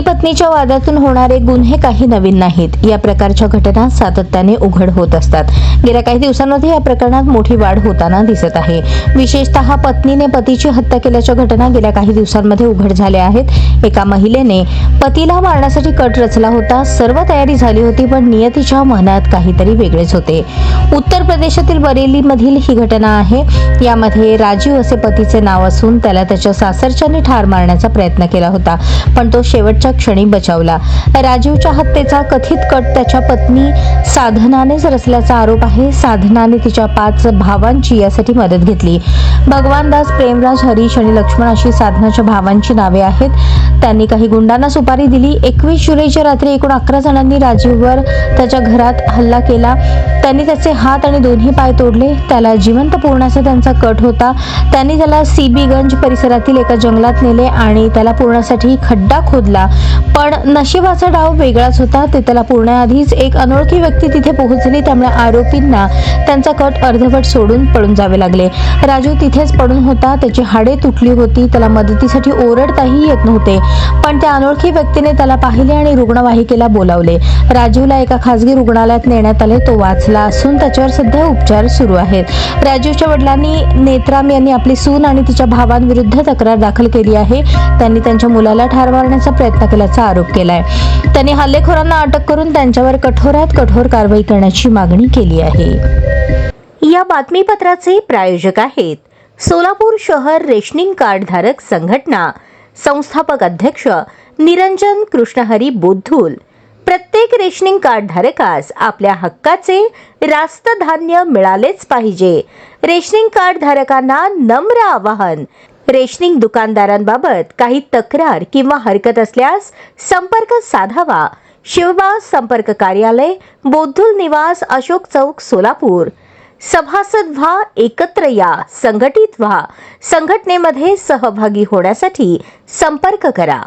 पत्नीच्या वादातून होणारे गुन्हे काही नवीन नाहीत. या प्रकारच्या घटना सातत्याने उघड होत असतात. गेल्या काही दिवसांमध्ये या प्रकरणात मोठी वाढ होताना दिसत आहे. विशेषतः पत्नीने पतीची हत्या केल्याच्या घटना गेल्या काही दिवसांमध्ये उघड झाल्या आहेत. एका महिलेने पतीला मारण्यासाठी कट रचला होता. सर्व तयारी झाली होती पण नियतीच्या मनात काहीतरी वेगळेच होते. उत्तर प्रदेशातील बरेलीमधील ही घटना आहे. यामध्ये राजीव असे पतीचे नाव असून त्याला त्याच्या सासरच्याने ठार मारण्याचा प्रयत्न केला होता. पण तो शेवट शेवटच्या क्षणी बचावला. राजीवच्या हत्येचा कथित कट त्याच्या पत्नी साधनानेच रचल्याचा आरोप आहे. साधनाने तिच्या पाच भावांची यासाठी मदत घेतली. भगवानदास प्रेमराज हरीश आणि लक्ष्मण अशी साधनाच्या भावांची नावे आहेत. त्यांनी काही गुंडांना सुपारी दिली. एकवीस जुलैच्या रात्री एकूण अकरा जणांनी राजीववर त्याच्या घरात हल्ला केला. त्यांनी त्याचे हात आणि दोन्ही पाय तोडले. त्याला जिवंत पुरण्याचा त्यांचा कट होता. त्यांनी त्याला सीबीगंज परिसरातील एका जंगलात नेले आणि त्याला पूर्णासाठी खड्डा खोदला. पण नशिबाचा डाव वेगळाच होता. ते त्याला पुरण्याआधीच एक अनोळखी व्यक्ती तिथे पोहोचली. त्यामुळे आरोपींना त्यांचा कट अर्धवट सोडून पळून जावे लागले. राजू तिथेच पडून होता. त्याची हाडे तुटली होती. त्याला मदतीसाठी ओरडताही येत नव्हते. पण त्या अनोळखी व्यक्तीने त्याला पाहिले आणि रुग्णवाहिकेला बोलावले. राजीवला एका खासगी रुग्णालयात नेण्यात आले. तो वाचला असून त्याच्यावर सध्या उपचार सुरू आहेत. राजीवच्या वडिलांनी नेत्राम यांनी आपली सून आणि तिच्या भावांविरुद्ध तक्रार दाखल केली आहे. त्यांनी त्यांच्या मुलाला ठार मारण्याचा प्रयत्न केल्याचा आरोप केलाय. त्यांनी हल्लेखोरांना अटक करून त्यांच्यावर कठोरात कठोर कारवाई करण्याची मागणी केली आहे. या बातमीपत्राचे प्रायोजक आहेत सोलापूर शहर रेशनिंग कार्ड धारक संघटना. संस्थापक अध्यक्ष निरंजन कृष्णहरी बोधुल प्रत्येक रेशनिंग कार्ड धारकास आपल्या हक्काचे रास्त धान्य मिळालेच पाहिजे. रेशनिंग कार्ड धारकांना नम्र आवाहन रेशनिंग दुकानदारांबाबत काही तक्रार किंवा हरकत असल्यास संपर्क साधावा. शिवबा संपर्क कार्यालय बोद्धुल निवास अशोक चौक सोलापूर. सभासद व्हा एकत्र या संघटित व्हा. संघटनेमध्ये सहभागी होण्यासाठी संपर्क करा.